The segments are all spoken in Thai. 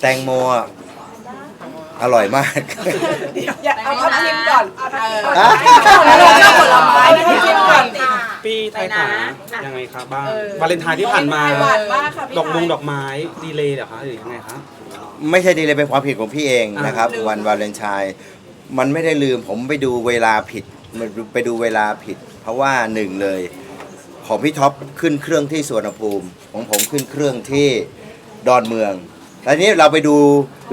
แตงโมอะอร่อยมาก อย่าเอาทับทิมก่อนเอาทับทิมก่อนอะเราชอบผลไม้ทับทิมก่อนปีไทยขายังไงครับบ้างเออ วาเลนไทน์ที่ผ่านมาหวานมากค่ะพี่ดอกมงไทยดอกไมดีเลยเหรอคะหรือยังไงครับ ไม่ใช่ดีเลยเป็นความผิดของพี่เองอ่านนะครับลืมวันวาเลนไทน์มันไม่ได้ลืมผมไปดูเวลาผิดมันไปดูเวลาผิด เพราะว่าหนึ่งเลย ของพี่ท็อปขึ้นเครื่องที่สวนภูมิของผมขึ้นเครื่องที่ดอนเมือง แล้วนี้เราไปดู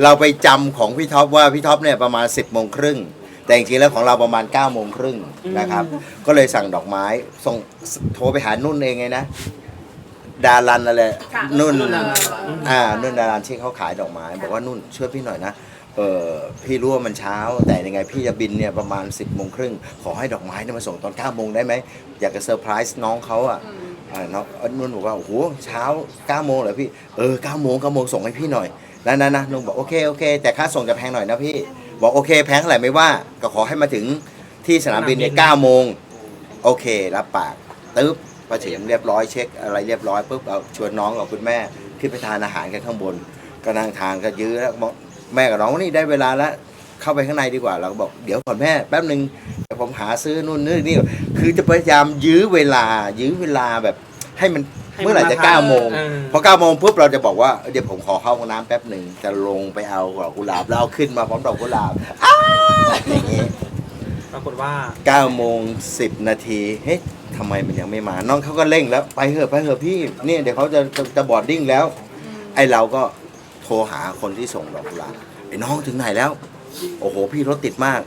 เราไปจำของพี่ท็อปว่าพี่ท็อปเนี่ยประมาณ 10บโมงครึ่งแต่จริงๆแล้วของเราประมาณ9ก้าโมงครึ่งนะครับ ก็เลยสั่งดอกไม้ส่งโทรไปหานุ่นเองไงนะ ดารันอะไรค่ะนุ่น นุ่นดารัน อ่านุ่นดารันที่เขาขายดอกไม้ บอกว่านุ่นช่วยพี่หน่อยนะเออพี่รู้ว่ามันเช้า แต่ยังไงพี่จะบินเนี่ยประมาณ 10บโมงครึ่งขอให้ดอกไม้เนี่ยมาส่งตอน9ก้าโมงได้ไหมอยากจะเซอร์ไพรส์น้องเขาอะอ่า น้องนุ่นบอกว่าโอ้โหเช้า9ก้าโมงเหรอพี่เออ9ก้าโมงเก้าโมงส่งให้พี่หน่อยนะนะนะนุ่นบอกโอเคโอเค แต่ค่าส่งจะแพงหน่อยนะพี่ บอกโอเคแพงเท่าไหร่ไม่ว่าก็ขอให้มาถึงที่สนามบินเนี่ยเก้าโมงโอเครับปากตึ๊บพอถึงเรียบร้อยเช็คอะไรเรียบร้อยปุ๊บเอาชวนน้องกับคุณแม่ขึ้นไปทานอาหารกันข้างบนก็นั่งทานก็ยื้อแล้วแม่กับน้องว่านี่ได้เวลาแล้วเข้าไปข้างในดีกว่าเราก็บอกเดี๋ยวก่อนแม่แป๊บหนึ่ง ผมหาซื้อนู่นนี่นี่คือจะพยายามยื้อเวลา ยื้อเวลาแบบให้มันให้มันเมื่อไหร่จะมาทานเก้าโมงเออ พอเก้าโมงปุ๊บเราจะบอกว่าเดี๋ยวผมขอเข้าห้องน้ำแป๊บหนึ่งจะลงไปเอาดอกกุหลาบแล้วเอาขึ้นมาพร้อมดอกกุหลาบอ้าอย่างงี้ ปรากฏว่า9โมง10นาที เฮ้ยทำไมมันยังไม่มา น้องเขาก็เร่งแล้ว ไปเถอะไปเถอะพี่ เนี่ยเดี๋ยวเขาจะจะจะบอร์ดดิ้งแล้ว ไอเราก็โทรหาคนที่ส่งดอกกุหลาบไอ้น้องถึงไหนแล้ว โอ้โห พี่รถติดมาก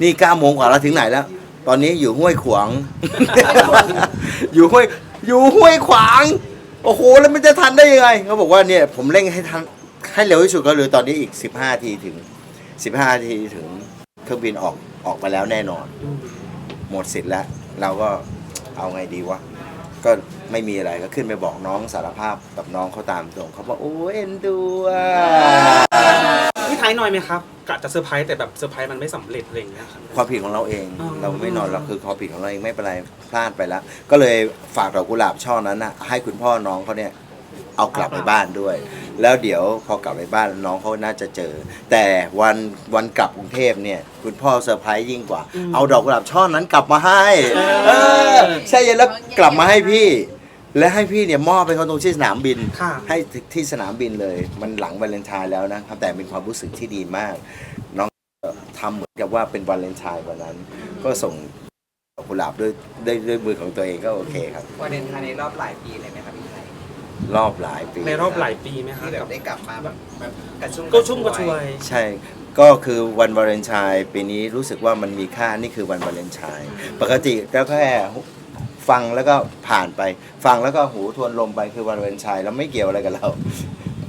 นี่9โมงกว่าแล้วถึงไหนแล้ว ตอนนี้อยู่ห้วยขวาง อยู่ห้วย อยู่ห้วยขวาง โอ้โห แล้วมันจะทันได้ยังไงเขาบอกว่าเนี่ยผมเร่งให้ทันให้เร็วที่สุดก็เหลือตอนนี้อีก15นาทีถึง15นาทีถึงเครื่องบินออกออกมาแล้วแน่นอน หมดสิทธิ์แล้ว เราก็เอาไงดีวะก็ไม่มีอะไรก็ขึ้นไปบอกน้องสารภาพกับน้องเขาตามตรงเขาบอกโอ้ยเอ็นดูอะ พี่ไทยหน่อยไหมครับกะจะเซอร์ไพรส์แต่แบบเซอร์ไพรส์มันไม่สำเร็จอะไรอย่างเงี้ยครับ ความผิดของเราเอง อ๋อ เราไม่นอนเราคือความผิดของเราเองไม่เป็นไรพลาดไปแล้ว ก็เลยฝากดอกกุหลาบช่อนั้นนะให้คุณพ่อน้องเขาเนี่ยเอากลับไปบ้านด้วย แล้วเดี๋ยวพอกลับไปบ้านน้องเขาน่าจะเจอ แต่วันวันกลับกรุงเทพเนี่ย คุณพ่อเซอร์ไพรส์ยิ่งกว่า เอาดอกกุหลาบช่อนั้นกลับมาให้ เออใช่แล้วกลับมาให้พี่ และให้พี่เนี่ยมอบไปเขาตรงที่สนามบิน ค่ะ ให้ที่สนามบินเลย มันหลังวาเลนไทน์แล้วนะครับแต่เป็นความรู้สึกที่ดีมาก น้องทำเหมือนกับว่าเป็นวาเลนไทน์วันนั้น ก็ส่งดอกกุหลาบด้วยด้วยด้วยมือของตัวเองก็โอเคครับ วาเลนไทน์ในรอบหลายปีเลยไหมครับพี่ไทยรอบหลายปีในรอบหลายปีไหมครับที่แบกับบได้กลับมาแบบแบบกระชุ่มก็ชุ่มกระชวย ใช่ ก็คือวันวาเลนไทน์ปีนี้รู้สึกว่ามันมีค่านี่คือวันวาเลนไทน์ปกติแล้วแค่ ฟังแล้วก็ผ่านไป ฟังแล้วก็หูทวนลมไปคือวันวาเลนไทน์แล้วไม่เกี่ยวอะไรกับเรา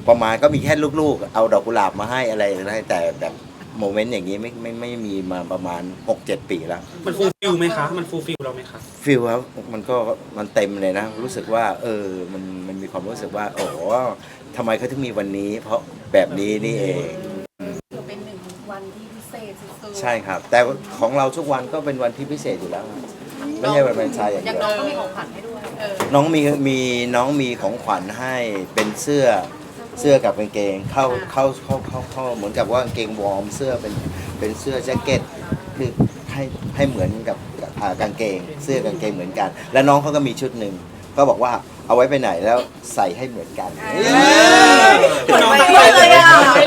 ประมาณก็มีแค่ลูกๆ เอาดอกกุหลาบมาให้อะไรอะไรแต่แบบโมเมนต์อย่างนี้ไม่ไม่ไม่มีมาประมาณ 6-7 ปีแล้ว มันฟูลฟิลไหมคะ มันฟูลฟิลเราไหมคะ ฟิลครับมันก็มันเต็มเลยนะ รู้สึกว่าเออมันมันมีความรู้สึกว่า โอ้ทำไมเขาถึงมีวันนี้ เพราะแบบนี้นี่เองถือเป็นหนึ่งวันที่พิเศษสุดๆ ใช่ครับ แต่ของเราทุกวันก็เป็นวันที่พิเศษอยู่แล้วครับ ไม่ใช่วันวาเลนไทน์อย่างอเดีย่างยวน้องก็มีของขวัญให้ด้วย เออน้องมีมีน้องมีของขวัญให้เป็นเสื้อเสื้อกับกางเกงเข้าเข้าเข้าเข้าเข้าเหมือนกับว่ากางเกงวอร์มเสื้อเป็นเป็นเสื้อแจ็คเก็ตคือให้ให้เหมือนกับอ่ากางเกง เสื้อกางเกงเหมือนกัน แล้วน้องเขาก็มีชุดหนึ่งก็บอกว่าเอาไว้ไปไหนแล้วใส่ให้เหมือนกัน คือน้องตั้งใจ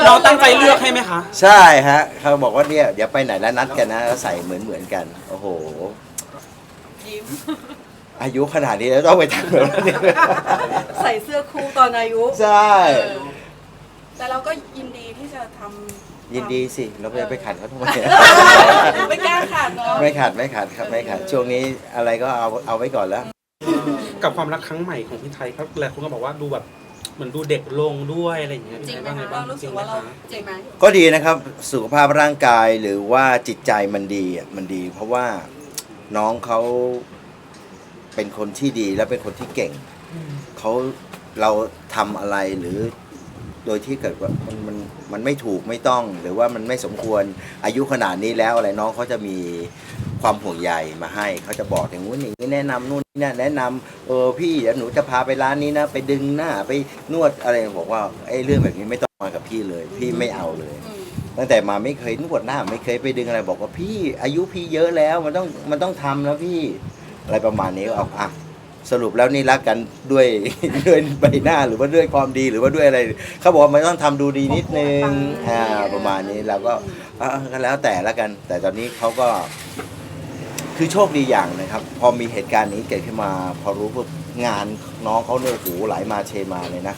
น้องตั้งใจเลือกให้ไหมคะ ใช่ฮะเขาบอกว่าเนี่ยเดี๋ยวไปไหนแล้วนัดกันนะแล้วใส่เหมือนเหมือนกัน โอ้โห ยิ้ม อายุขนาดนี้แล้วต้องไปทำแบบนี้ใส่เสื้อคู่ตอนอายุใช่ เออแต่เราก็ยินดีที่จะทำยินดีสิเราจะไปขัดเขาทำไม ไม่กล้าขาดเนาะ ไม่ขัดไม่ขัดครับไม่ขัดช่วงนี้อะไรก็เอาเอาไว้ก่อนแล้ว กับความรักครั้งใหม่ของพี่ไทยครับหลายคนก็บอกว่าดูแบบเหมือนดูเด็กลงด้วยอะไรอย่างเงี้ยจริพี่งไทยไหมว่าไงคะบ้างเรารู้จสึริกงไหมว่าเราคะจริงไหม ก็ดีนะครับสุขภาพร่างกายหรือว่าจิตใจมันดีอะมันดี เพราะว่า น้องเขาเป็นคนที่ดีและเป็นคนที่เก่ง เขาเราทำอะไรหรือโดยที่เกิดว่ามันมันมันไม่ถูกไม่ต้อง หรือว่ามันไม่สมควรอายุขนาดนี้แล้วอะไรน้องเขาจะมีความห่วงใยมาให้เขาจะบอกอย่างงู้นอย่างนี้แนะนำนู่นนี่นั่นแนะนำเออพี่เดี๋ยวหนูจะพาไปร้านนี้นะ ไปดึงหน้าไปนวดอะไรบอกว่าไอ้เรื่องแบบนี้ไม่ต้องมากับพี่เลย พี่ไม่เอาเลย อืม ตั้งแต่มาไม่เคยนวดหน้าไม่เคยไปดึงอะไรบอกว่าพี่อายุพี่เยอะแล้วมันต้องมันต้องทำแล้วพี่อะไรประมาณนี้เอาอะสรุปแล้วนี่รักกันด้วย ด้วยใบหน้าหรือว่าด้วยความดีหรือว่าด้วยอะไรเขาบอกว่ามันต้องทำดูดีนิดนึงอ่าประมาณนี้เราก็อะก็แล้วแต่ละกัน แต่ตอนนี้เขาก็ คือโชคดีอย่างนะครับ พอมีเหตุการณ์นี้เกิดขึ้นมา พอรู้ว่างานน้องเขาเนี่ยโอ้โหไหลมาเชมาเลยนะ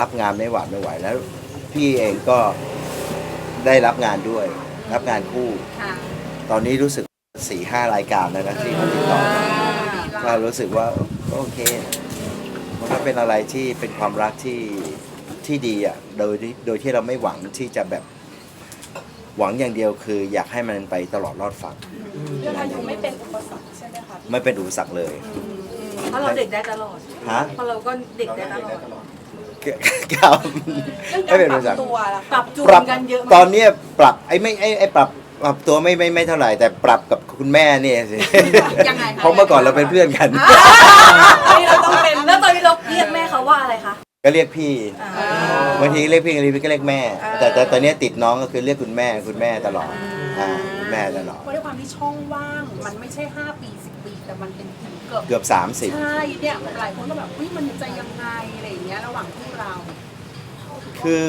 รับงานไม่หวาดไม่ไหวแล้ว พี่เองก็ ได้รับงานด้วย รับงานคู่ ค่ะ ตอนนี้รู้สึกสี่ห้ารายการแล้วนะที่เขาติดต่อมาก็รู้สึกว่าโอเค มันก็เป็นอะไรที่เป็นความรักที่ที่ดีอะโดยที่โดยที่เราไม่หวังที่จะแบบหวังอย่างเดียวคือ อยากให้มันไปตลอดรอดฝั่งเรื่องอายุไม่เป็นอุปสรรคใช่ไหมคะไม่เป็นอุปสรรคเลยอืมอืมเพราะเราเด็กได้ตลอดฮะ เพราะเราก็เด็กได้ตลอด ครับเรื่องไม่การเป็นปอุปสรรครับตัวล่ะปรัคะบจูนปรับกันเยอะตมาอกนเนี้ยปรับไอ้ไม่ไอ้ไอ้ปรับปรับตัวไม่ไม่ไม่เท่าไหร่แต่ปรับกับคุณแม่เนี่ยสิยังไงคะเพราะเมื่อก่อนเราเป็นเพื่อนกันนี่เราต้องเป็นแล้วตอนนี้เราเรียกแม่เขาว่าอะไรคะก็เรียกพี่อ่าบางทีเรียกพี่บางทีก็เรียกแม่ แต่แต่ตอนเนี้ยติดน้องก็คือเรียกคุณแม่คุณแม่ตลอดอ่าคุณแม่ตลอด เพราะด้วยความที่ช่องว่าง มันไม่ใช่ 5 ปี 10 ปี แต่มันเป็นถึงเกือบเกือบ30ใช่เนี่ยหลายคนก็แบบเฮ้ยมันจะยังไงอะไรอย่างเงี้ยระหว่างคู่เราคือ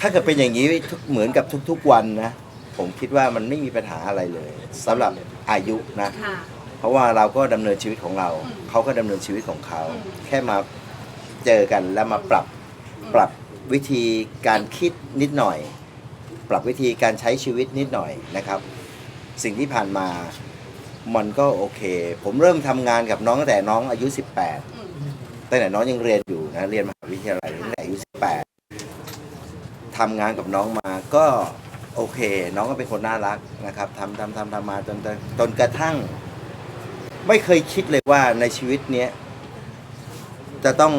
ถ้าเกิดเป็นอย่างนี้ทุกเหมือนกับทุกๆวันนะ ผมคิดว่ามันไม่มีปัญหาอะไรเลยสำหรับอายุนะ ค่ะ เพราะว่าเราก็ดำเนินชีวิตของเรา อืมเขาก็ดำเนินชีวิตของเขา อืม แค่มาเจอกันแล้วมาปรับปรับวิธีการคิดนิดหน่อย ปรับวิธีการใช้ชีวิตนิดหน่อยนะครับ สิ่งที่ผ่านมา มันก็โอเค ผมเริ่มทำงานกับน้องตั้งแต่น้องอายุ18อืมตั้งแต่น้องยังเรียนอยู่นะ เรียนมหาวิทยาลัยตั้งแต่อายุ 18ทำงานกับน้องมาก็โอเค น้องก็เป็นคนน่ารักนะครับทำทำทำทำมาจนจนจนกระทั่ง ไม่เคยคิดเลยว่าในชีวิตเนี้ยจะต้อง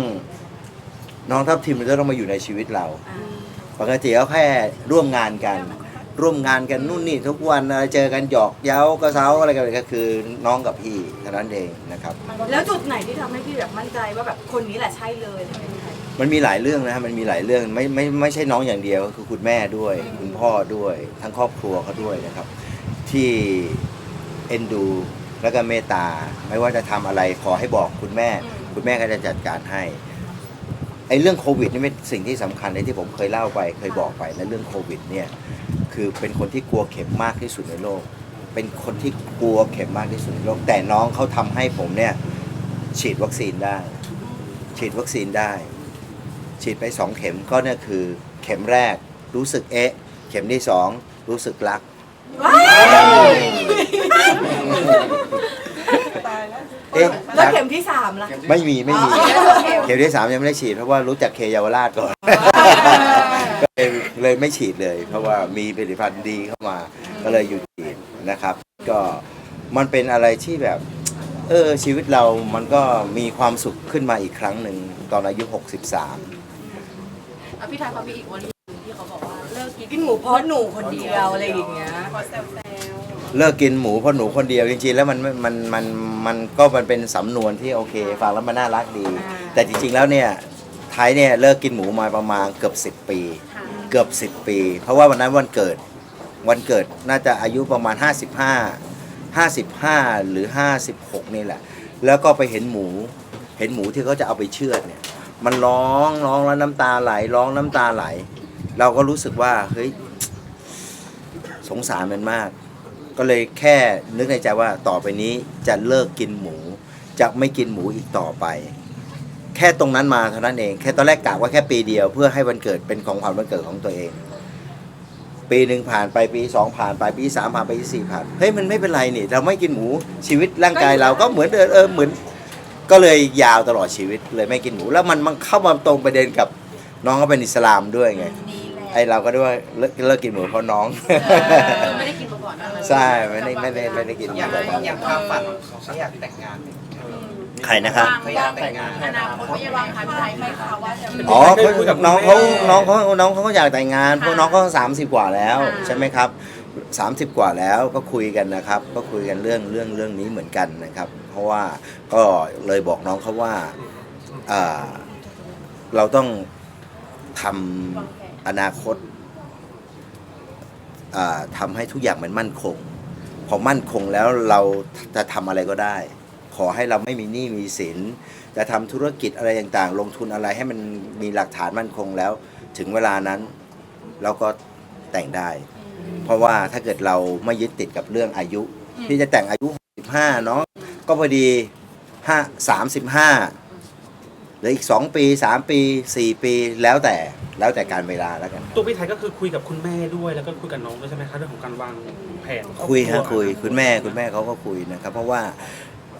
น้องทัพทิมจะต้องมาอยู่ในชีวิตเรา อ่าปกติก็แค่ร่วมงานกัน ร่วมงานกันนู่นนี่ทุกวันอะไรเจอกันหยอกเย้ากระเซ้าอะไรกันก็คือน้องกับพี่เท่านั้นเองนะครับ แล้วจุดไหนที่ทำให้พี่แบบมั่นใจว่าแบบคนนี้แหละใช่เลยอะไรอย่างเงี้ยมันมีหลายเรื่องนะฮะมันมีหลายเรื่องไม่ไม่ไม่ใช่น้องอย่างเดียวก็คือคุณแม่ด้วย คุณพ่อด้วย ทั้งครอบครัวเขาด้วยนะครับ ที่เอ็นดูแล้วก็เมตตา ไม่ว่าจะทำอะไรขอให้บอกคุณแม่ คุณแม่ก็จะจัดการให้ไอ้เรื่องโควิดนี่เป็นสิ่งที่สำคัญในที่ผมเคยเล่าไปเคยบอกไปและเรื่องโควิดเนี่ย คือเป็นคนที่กลัวเข็มมากที่สุดในโลก เป็นคนที่กลัวเข็มมากที่สุดในโลก แต่น้องเขาทำให้ผมเนี่ยฉีดวัคซีนได้ ฉีดวัคซีนได้ ฉีดไปสองเข็มก็เนี่ยคือเข็มแรกรู้สึกเอ๊ะ เข็มที่สองรู้สึกรักตายแล้วเอ๊ะแล้วรักเข็มที่สามล่ะ ไม่มีไม่มีอ๋อเข็มที่สามยังไม่ได้ฉีดเพราะว่ารู้จักเคเยาวราชก่อนก็ เลยเลยไม่ฉีดเลย เพราะว่ามีผลิตภัณฑ์ดีเข้ามาก็เลยหยุดฉีดนะครับ ก็มันเป็นอะไรที่แบบ เออชีวิตเรามันก็มีความสุขขึ้นมาอีกครั้งหนึ่งตอนอายุ 63 อะพี่ไทยเขามีอีกวันหนึงที่เขาบอกว่าเลิกกินกินหมูเพราะหนูคนเดียวอะไรอย่างเงี้ย ขอแซวเลิกกินหมูเพราะหนูคนเดียวจริงๆแล้วมันมันมันมันมันก็มันเป็นสำนวนที่โอเคฟังแล้วมันน่ารักดีอ่าแต่จริงๆแล้วเนี่ยไทยเนี่ยเลิกกินหมูมาประมาณเกือบ 10 ปีค่ะ เกือบ 10 ปี เพราะว่าวันนั้นวันเกิดวันเกิดน่าจะอายุประมาณ 55 55 หรือ 56 นี่แหละ แล้วก็ไปเห็นหมู เห็นหมูที่เขาจะเอาไปเชือดเนี่ย มันร้องร้องแล้วน้ำตาไหลร้องน้ำตาไหล เราก็รู้สึกว่าเฮ้ยสงสารมันมาก ก็เลยแค่นึกในใจว่าต่อไปนี้จะเลิกกินหมู จะไม่กินหมูอีกต่อไป แค่ตรงนั้นมาเท่านั้นเอง แค่ตอนแรกกะว่าแค่ปีเดียว เพื่อให้วันเกิดเป็นของขวัญวันเกิดของตัวเอง ปีหนึ่งผ่านไปปีสองผ่านไปปีสามผ่านไปปีสี่ผ่านเฮ้ยมันไม่เป็นไรนี่ เราไม่กินหมูชีวิตร่างกายเราก็เหมือนเดิมเออเหมือน ก็เลยยาวตลอดชีวิตเลยไม่กินหมูแล้วมันมันเข้ามาตรงประเด็นกับน้องเขาเป็นอิสลามด้วยไงดีแหละไอเราก็ด้วยว่าเลิกเลิกกินหมูเพราะน้องไม่ได้กินมาก่อนนะใช่ไม่ได้ไม่ได้ไม่ได้กินอย่างแบบนั้นอย่างความฝันของเขาเขาอยากแต่งงานไหม ใครนะครับเขาอยากแต่งงานอนาคตไม่วางใครไม่ๆได้ไหมคะว่าจะมีอ๋อเขาน้องเขาน้องเขาน้องเขาก็อยากแต่งงานเพราะน้องเขาสามสิบกว่าแล้วใช่ไหมครับสามสิบกว่าแล้วก็คุยกันนะครับ ก็คุยกันเรื่องเรื่องเรื่องนี้เหมือนกันนะครับ เพราะว่าก็เลยบอกน้องเขาว่าอ่าเราต้องทำอนาคตอ่าทำให้ทุกอย่างมันมั่นคง พอมั่นคงแล้วเราจะทำอะไรก็ได้ ขอให้เราไม่มีหนี้มีสินจะทำธุรกิจอะไรต่างๆ ลงทุนอะไรให้มันมีหลักฐานมั่นคงแล้ว ถึงเวลานั้นเราก็แต่งได้ เพราะว่าถ้าเกิดเราไม่ยึดติดกับเรื่องอายุพี่จะแต่งอายุ65เนาะก็พอดีห้าสามสิบห้าหรืออีก2ปี3ปี4ปีแล้วแต่แล้วแต่การเวลาแล้วกัน ตัวพี่ไทยก็คือคุยกับคุณแม่ด้วยแล้วก็คุยกับน้องด้วยใช่ไหมคะเรื่องของการวางแผนรอบคุยฮะรัวคุยคุณแม่คุณแม่เขาก็คุยนะครับเพราะว่า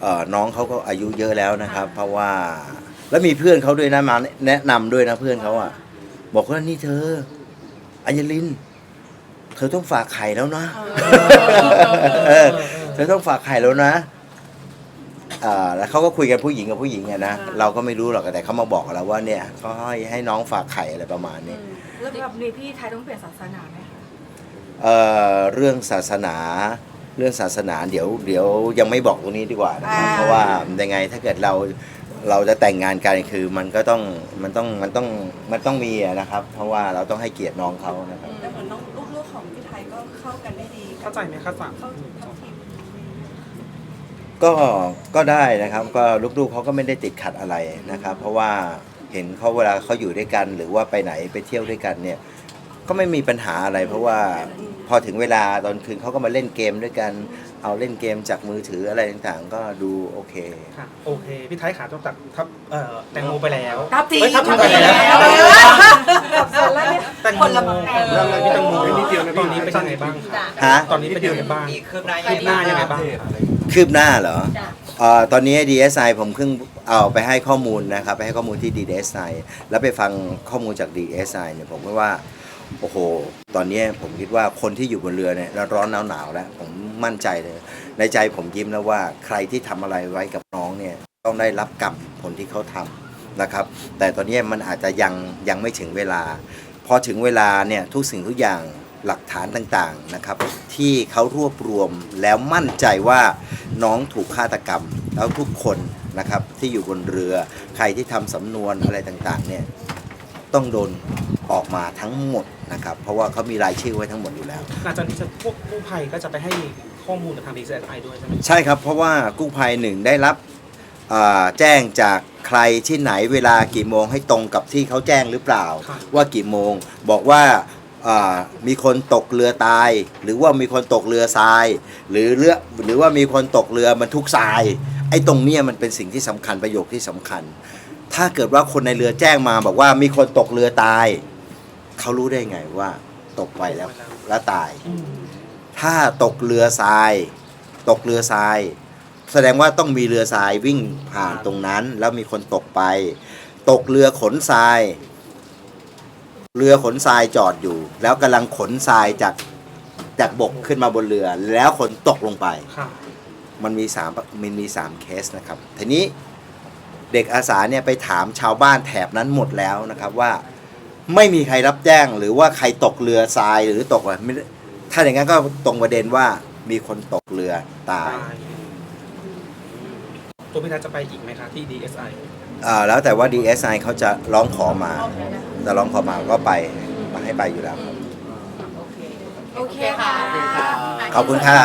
เอ่อน้องเขาก็อายุเยอะแล้วนะครับ เพราะว่าแล้วมีเพื่อนเขาด้วยนะมาแนะนำด้วยนะเพื่อนเขาอะ บอกว่านี่เธอ อัญญลิน เธอต้องฝากไข่แล้วนะ เออเธอต้องฝากไข่แล้วนะอ่าแล้วเขาก็คุยกันผู้หญิงกับผู้หญิงอะนะเราก็ไม่รู้หรอกแต่เขามาบอกเราว่าเนี่ยเขาให้ให้น้องฝากไข่อะไรประมาณนี้ แล้วแบบนี้พี่ไทยต้องเปลี่ยนศาสนาไหมคะ เอ่อเรื่องศาสนา เรื่องศาสนาเดี๋ยวเดี๋ยวยังไม่บอกตรงนี้ดีกว่านะครับ อ่า เพราะว่ายังไงถ้าเกิดเราเราจะแต่งงานกันคือมันก็ต้องมันต้องมันต้องมันต้องมีอะนะครับ เพราะว่าเราต้องให้เกียรติน้องเขานะครับ แต่เหมือนน้องลูกๆของพี่ไทยก็เข้ากันได้ดีเข้าใจไหมคะสามเข้าเข้าทีมก็ก็ได้นะครับก็ลูกๆเขาก็ไม่ได้ติดขัดอะไรนะครับ เพราะว่าเห็นเขาเวลาเขาอยู่ด้วยกัน หรือว่าไปไหนไปเที่ยวด้วยกันเนี่ยก็ไม่มีปัญหาอะไร เพราะว่า พอถึงเวลาตอนคืนเขาก็มาเล่นเกมด้วยกัน เอาเล่นเกมจากมือถืออะไรต่างๆ ก็ดูโอเค ค่ะโอเค พี่ไทยขาต้องตัดทับเอ่อแตงโมไปแล้ว ทับทีเฮ้ยทับทีไปแล้ว สับสนแล้วเนี่ย แตงโมคนละไม้เรื่องอะไรพี่แตงโมนิดเดียวนะตอนนี้เป็นยังไงบ้างคะฮะ ตอนนี้เป็นยังไงบ้างมีคืบหน้าคืบหน้ายังไงบ้างคืบหน้าเหรอเอ่อตอนนี้ DSI ผมเพิ่งเอาไปให้ข้อมูลนะครับ ไปให้ข้อมูลที่ DSI แล้วไปฟังข้อมูลจาก DSI เนี่ยผมก็ว่า โอ้โห ตอนนี้ผมคิดว่าคนที่อยู่บนเรือเนี่ยร้อนหนาวแล้ว ผมมั่นใจเลย ในใจผมยิ้มแล้วว่าใครที่ทำอะไรไว้กับน้องเนี่ยต้องได้รับกรรมผลที่เขาทำนะครับ แต่ตอนนี้มันอาจจะยังยังไม่ถึงเวลา พอถึงเวลาเนี่ยทุกสิ่งทุกอย่างหลักฐานต่างๆนะครับ ที่เขารวบรวมแล้วมั่นใจว่าน้องถูกฆาตกรรม แล้วทุกคนนะครับที่อยู่บนเรือใครที่ทำสำนวนอะไรต่างๆเนี่ย ต้องโดนออกมาทั้งหมดนะครับ เพราะว่าเขามีรายชื่อไว้ทั้งหมดอยู่แล้ว หลังจากนี้จะพวกกู้ภัยก็จะไปให้ข้อมูลกับทาง DSI ด้วยใช่ไหมใช่ครับ เพราะว่ากู้ภัยหนึ่งได้รับอ่าแจ้งจากใครที่ไหนเวลากี่โมงให้ตรงกับที่เขาแจ้งหรือเปล่าครับว่ากี่โมงบอกว่าอ่ามีคนตกเรือตาย หรือว่ามีคนตกเรือทราย หรือเรือหรือว่ามีคนตกเรือบรรทุกทราย ไอ้ตรงเนี้ยมันเป็นสิ่งที่สำคัญประโยคที่สำคัญ ถ้าเกิดว่าคนในเรือแจ้งมาบอกว่ามีคนตกเรือตาย เขารู้ได้ไงว่า ตกไปแล้วแล้วตายอืมถ้าตกเรือทราย ตกเรือทราย แสดงว่าต้องมีเรือทรายวิ่งผ่านตรงนั้น แล้วมีคนตกไป ตกเรือขนทราย เรือขนทรายจอดอยู่ แล้วกำลังขนทรายจากจากบกขึ้นมาบนเรือ แล้วคนตกลงไปค่ะมันมีสามมันมีสามเคสนะครับทีนี้ เด็กอาสาเนี่ยไปถามชาวบ้านแถบนั้นหมดแล้วนะครับว่าไม่มีใครรับแจ้งหรือว่าใครตกเรือทรายหรือตกอะไรไม่ได้ถ้าอย่างนั้นก็ตรงประเด็นว่ามีคนตกเรือตายตายตัวพี่ไทยจะไปอีกไหมคะที่ DSI อ่าแล้วแต่ว่า DSI เขาจะร้องขอมาจะร้องขอมาก็ไปมาให้ไปอยู่แล้วครับ โอเคค่ะ ขอบคุณค่ะ